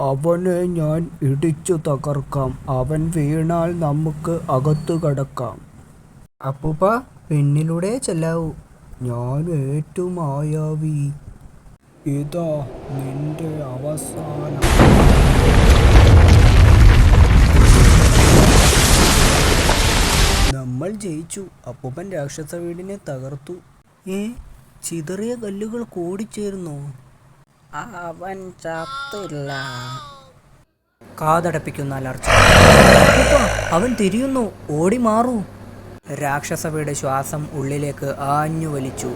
അവനെ ഞാൻ ഇടിച്ചു തകർക്കാം. അവൻ വീണാൽ നമുക്ക് അകത്തു കടക്കാം. അപ്പൂപ്പ പിന്നിലൂടെ ചെല്ലാവൂ. ഞാൻ ഏറ്റു ആയാവി ഇതാ നിന്റെ അവസാനം. നമ്മൾ ജയിച്ചു. അപ്പൂപ്പൻ രാക്ഷസ വീടിനെ തകർത്തു. ഏ ചിതറിയ കല്ലുകൾ കൂടിച്ചേർന്നു? അവൻ ചത്തില്ല. കാതടപ്പിക്കുന്ന അലർച്ച. അവൻ തിരിയുന്നു. ഓടി മാറൂ. രാക്ഷസവയുടെ ശ്വാസം ഉള്ളിലേക്ക് ആഞ്ഞു വലിച്ചു.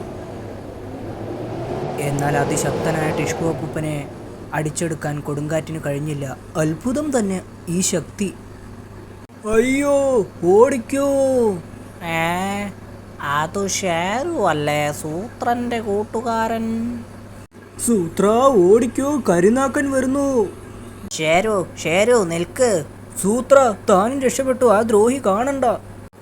എന്നാൽ അതിശക്തനായ ടിഷ്കു അപ്പൂപ്പനെ അടിച്ചെടുക്കാൻ കൊടുങ്കാറ്റിന് കഴിഞ്ഞില്ല. അത്ഭുതം തന്നെ ഈ ശക്തി. അയ്യോ ഓടിക്കോ. ഏ അത് ഷേരു അല്ലേ? സൂത്രന്റെ കൂട്ടുകാരൻ. സൂത്ര ഓടിക്കോ കരുനാക്കൻ വരുന്നു. ഷേരു ഷേരു നിൽക്ക്. സൂത്ര താനും രക്ഷപ്പെട്ടു ആ ദ്രോഹി കാണണ്ട.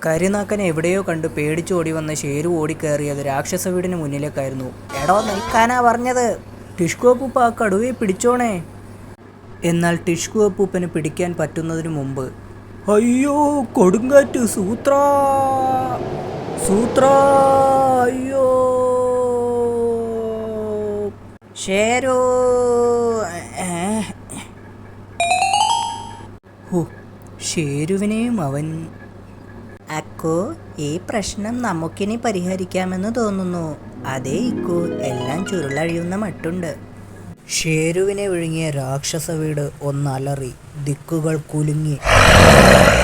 കരിനാക്കനെ എവിടെയോ കണ്ട് പേടിച്ചോടി വന്ന ഷേരു ഓടിക്കയറിയത് രാക്ഷസ വീടിന് മുന്നിലേക്കായിരുന്നു. എടോ നിൽക്കാനാ പറഞ്ഞത്. ടിഷ്കു അപ്പൂപ്പ ആ കടുവയെ പിടിച്ചോണേ. എന്നാൽ ടിഷ്കു അപ്പൂപ്പന് പിടിക്കാൻ പറ്റുന്നതിന് മുമ്പ് അയ്യോ കൊടുങ്കാറ്റ് സൂത്ര. സൂത്ര അയ്യോ. ഷേരു ഓ ഷേരുവിനെയും അവൻ. അക്കോ ഈ പ്രശ്നം നമുക്കിനി പരിഹരിക്കാമെന്ന് തോന്നുന്നു. അതേ ഇക്കോ എല്ലാം ചുരുളഴിയുന്ന മട്ടുണ്ട്. ഷേരുവിനെ വിഴുങ്ങിയ രാക്ഷസ വീട് ഒന്നലറി ദിക്കുകൾ കുലുങ്ങി.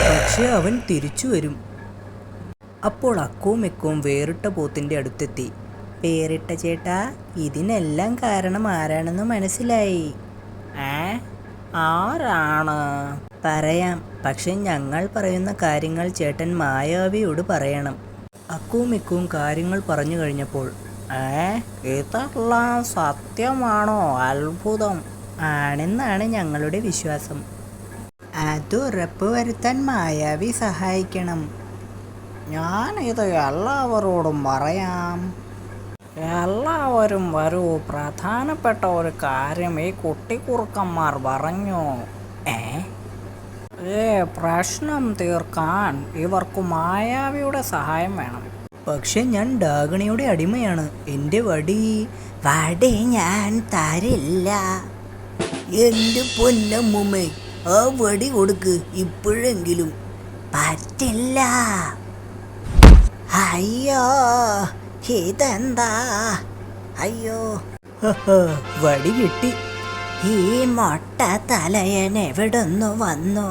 പക്ഷെ അവൻ തിരിച്ചു വരും. അപ്പോൾ അക്കവും എക്കവും വേറിട്ട പോത്തിന്റെ അടുത്തെത്തി. പേരിട്ട ചേട്ടാ ഇതിനെല്ലാം കാരണം ആരാണെന്ന് മനസ്സിലായി. ഏ? ആരാണ്? പറയാം. പക്ഷെ ഞങ്ങൾ പറയുന്ന കാര്യങ്ങൾ ചേട്ടൻ മായാവിയോട് പറയണം. അക്കവും ഇക്കവും കാര്യങ്ങൾ പറഞ്ഞു കഴിഞ്ഞപ്പോൾ ഏ? ഇതെല്ലാം സത്യമാണോ? അത്ഭുതം. ആണെന്നാണ് ഞങ്ങളുടെ വിശ്വാസം. അത് ഉറപ്പുവരുത്താൻ മായാവി സഹായിക്കണം. ഞാൻ ഇത് എല്ലാവരോടും പറയാം. എല്ലാവരും വരൂ. പ്രധാനപ്പെട്ട ഒരു കാര്യം ഈ കുട്ടിക്കുറുക്കന്മാർ പറഞ്ഞു. ഏ? ഏ പ്രശ്നം തീർക്കാൻ ഇവർക്ക് മായാവിയുടെ സഹായം വേണം. പക്ഷെ ഞാൻ ഡാഗണിയുടെ അടിമയാണ്. എന്റെ വടി വടി ഞാൻ തരില്ല. എന്റെ പൊന്നമ്മുമ്മേ ആ വടി കൊടുക്ക്. ഇപ്പോഴെങ്കിലും പറ്റില്ല. അയ്യോ. ഇതെന്താ അയ്യോ വടി കിട്ടി. ഈ മൊട്ട തലയൻ എവിടുന്നു വന്നു?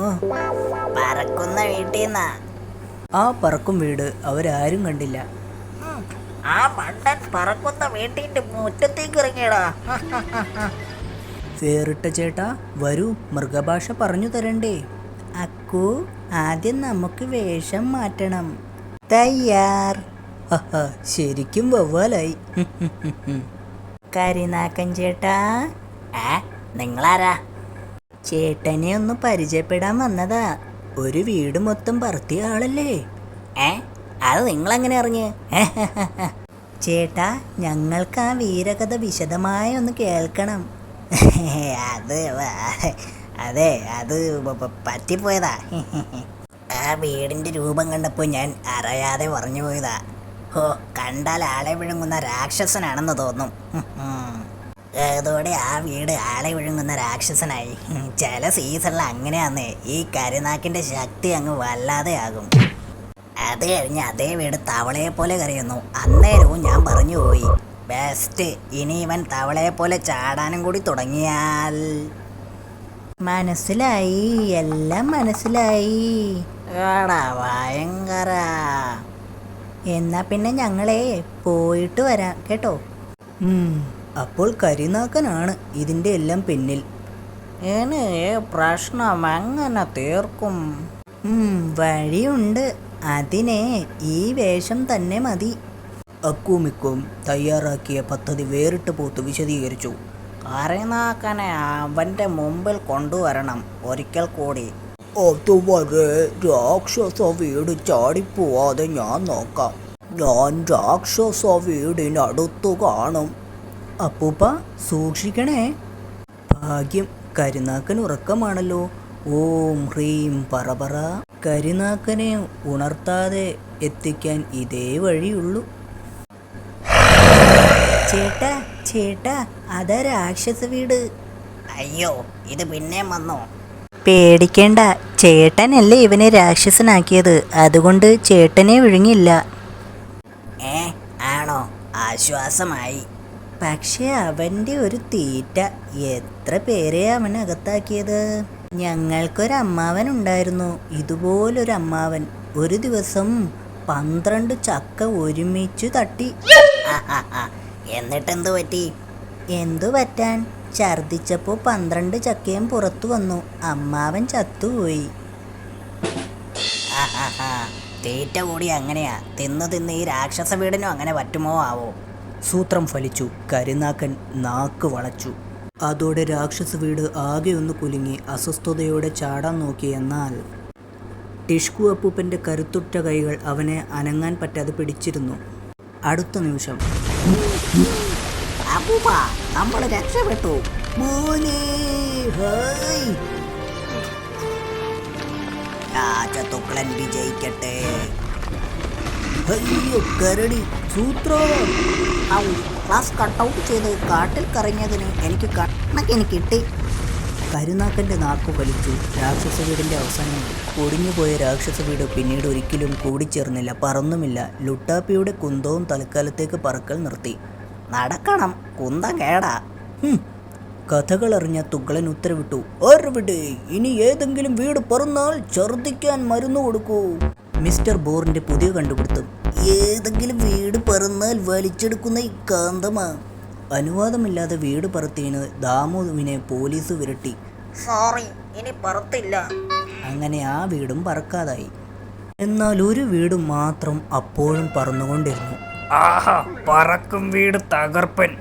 പറക്കുന്ന വീട്ടിൽ ആ പറക്കും വീട്. അവരാരും കണ്ടില്ല. ആ മണ്ടൻ പറക്കുന്ന വീട്ടിന്റെ മുറ്റത്തേക്ക് ഇറങ്ങിയടാ. വേറിട്ട ചേട്ടാ വരൂ. മൃഗഭാഷ പറഞ്ഞു തരണ്ടേ. അക്കു ആദ്യം നമുക്ക് വേഷം മാറ്റണം. തയ്യാർ. ശരിക്കും വവ്വാലായി. കരിനാക്കൻ ചേട്ടാ ഏ നിങ്ങളാരാ? ചേട്ടനെ ഒന്ന് പരിചയപ്പെടാൻ വന്നതാ. ഒരു വീട് മൊത്തം പറത്തിയ ആളല്ലേ? ഏ അത് നിങ്ങളെങ്ങനെ അറിഞ്ഞ്? ചേട്ടാ ഞങ്ങൾക്ക് ആ വീരകഥ വിശദമായി ഒന്ന് കേൾക്കണം. അത് അതെ അത് പറ്റിപ്പോയതാ. ആ വീടിന്റെ രൂപം കണ്ടപ്പോൾ ഞാൻ അറിയാതെ പറഞ്ഞു പോയതാ ഹോ കണ്ടാൽ ആളെ വിഴുങ്ങുന്ന രാക്ഷസനാണെന്ന് തോന്നും. അതോടെ ആ വീട് ആളെ വിഴുങ്ങുന്ന രാക്ഷസനായി. ചില സീസണിൽ അങ്ങനെയാന്ന്. ഈ കരുനാക്കിന്റെ ശക്തി അങ്ങ് വല്ലാതെയാകും അത് കഴിഞ്ഞ് അതേ വീട് തവളയെ പോലെ കരയുന്നു. അന്നേരവും ഞാൻ പറഞ്ഞു പോയി. ബെസ്റ്റ് ഇനി ഇവൻ തവളയെ പോലെ ചാടാനും കൂടി തുടങ്ങിയാൽ. മനസ്സിലായി. എല്ലാം മനസ്സിലായി. ഭയങ്കര. എന്നാ പിന്നെ ഞങ്ങളെ പോയിട്ട് വരാം കേട്ടോ? അപ്പോൾ കരിനാക്കനാണ് ഇതിന്റെ എല്ലാം പിന്നിൽ. ഇനി ഈ പ്രശ്നം എങ്ങനെ തീർക്കും? വഴിയുണ്ട്. അതിനെ ഈ വേഷം തന്നെ മതി. അക്കൂമിക്കും തയ്യാറാക്കിയ പദ്ധതി വേറിട്ട് പോത്ത് വിശദീകരിച്ചു. കരനാക്കനെ അവന്റെ മുമ്പിൽ കൊണ്ടുവരണം ഒരിക്കൽ കൂടി. അതുവരെ രാക്ഷസ വീട് ചാടിപ്പോവാതെ ഞാൻ നോക്കാം. ഞാൻ രാക്ഷസ വീടിനടുത്തു കാണും. അപ്പൂപ്പ സൂക്ഷിക്കണേ. ഭാഗ്യം കരുനാക്കൻ ഉറക്കമാണല്ലോ. ഓം ഹ്രീം പറപറ കരുനാക്കനെ ഉണർത്താതെ എത്തിക്കാൻ ഇതേ വഴിയുള്ളൂ. ചേട്ടാ ചേട്ടാ അതാ രാക്ഷസ വീട്. അയ്യോ ഇത് പിന്നെ വന്നോ. പേടിക്കേണ്ട ചേട്ടനല്ലേ ഇവനെ രാക്ഷസനാക്കിയത്? അതുകൊണ്ട് ചേട്ടനെ വിഴുങ്ങില്ല ഏ ആണോ? ആശ്വാസമായി. പക്ഷേ അവന്റെ ഒരു തീറ്റ. എത്ര പേരെ അവൻ അകത്താക്കിയത് ഞങ്ങൾക്കൊരമ്മാവൻ ഉണ്ടായിരുന്നു ഇതുപോലൊരു അമ്മാവൻ ഒരു ദിവസം പന്ത്രണ്ട് ചക്ക ഒരുമിച്ച് തട്ടി. എന്നിട്ടെന്ത് പറ്റി? എന്തു പറ്റാൻ? ഛർദിച്ചപ്പോൾ പന്ത്രണ്ട് ചക്കയും പുറത്തു വന്നു. അമ്മാവൻ ചത്തുപോയി. തീറ്റ കൂടി അങ്ങനെയാ. തിന്ന് തിന്ന് ഈ രാക്ഷസ വീടിനും അങ്ങനെ പറ്റുമോ ആവോ? സൂത്രം ഫലിച്ചു. കരുനാക്കൻ നാക്ക് വളച്ചു. അതോടെ രാക്ഷസ വീട് ആകെ ഒന്ന് കുലുങ്ങി. അസ്വസ്ഥതയോടെ ചാടാൻ നോക്കി എന്നാൽ ടിഷ്കു അപ്പൂപ്പന്റെ കരുത്തുറ്റ കൈകൾ അവനെ അനങ്ങാൻ പറ്റാതെ പിടിച്ചിരുന്നു. അടുത്ത നിമിഷം അപ്പൂപ്പ നമ്മൾ രക്ഷപ്പെട്ടു. രാജതുക്ലൻ വിജയിക്കട്ടെ. അയ്യോ കരടി സൂത്ര. ക്ലാസ് ചെയ്ത് കാട്ടിൽ കറങ്ങിയതിന് എനിക്ക് കണക്കിന് കിട്ടി. കരുനാക്കന്റെ നാക്കു വലിച്ചു. രാക്ഷസ വീടിന്റെ അവസാനം ഒടിഞ്ഞുപോയ രാക്ഷസ വീട് പിന്നീട് ഒരിക്കലും കൂടിച്ചേർന്നില്ല പറന്നുമില്ല. ലുട്ടാപ്പിയുടെ കുന്തവും തൽക്കാലത്തേക്ക് പറക്കൽ നിർത്തി. നടക്കണം. കുന്തം കേടാ. കഥകളറിഞ്ഞ തുകളൻ ഉത്തരവിട്ടു. ഓർവിടെ ഇനി ഏതെങ്കിലും വീട് പറന്നാൽ ഛർദിക്കാൻ മരുന്ന് കൊടുക്കൂ. മിസ്റ്റർ ബോറിന്റെ പുതിയ കണ്ടുപിടുത്തം. ഏതെങ്കിലും വീട് പറന്നാൽ വലിച്ചെടുക്കുന്ന ഈ കാന്തമാ. അനുവാദമില്ലാതെ വീട് പറത്തിന് ദാമുവിനെ പോലീസ് വിരട്ടി. സോറി ഇനി പറത്തില്ല. അങ്ങനെ ആ വീടും പറക്കാതായി. എന്നാൽ ഒരു വീട് മാത്രം അപ്പോഴും പറന്നുകൊണ്ടിരുന്നു. ആഹാ പറക്കും വീട് തകർപ്പൻ.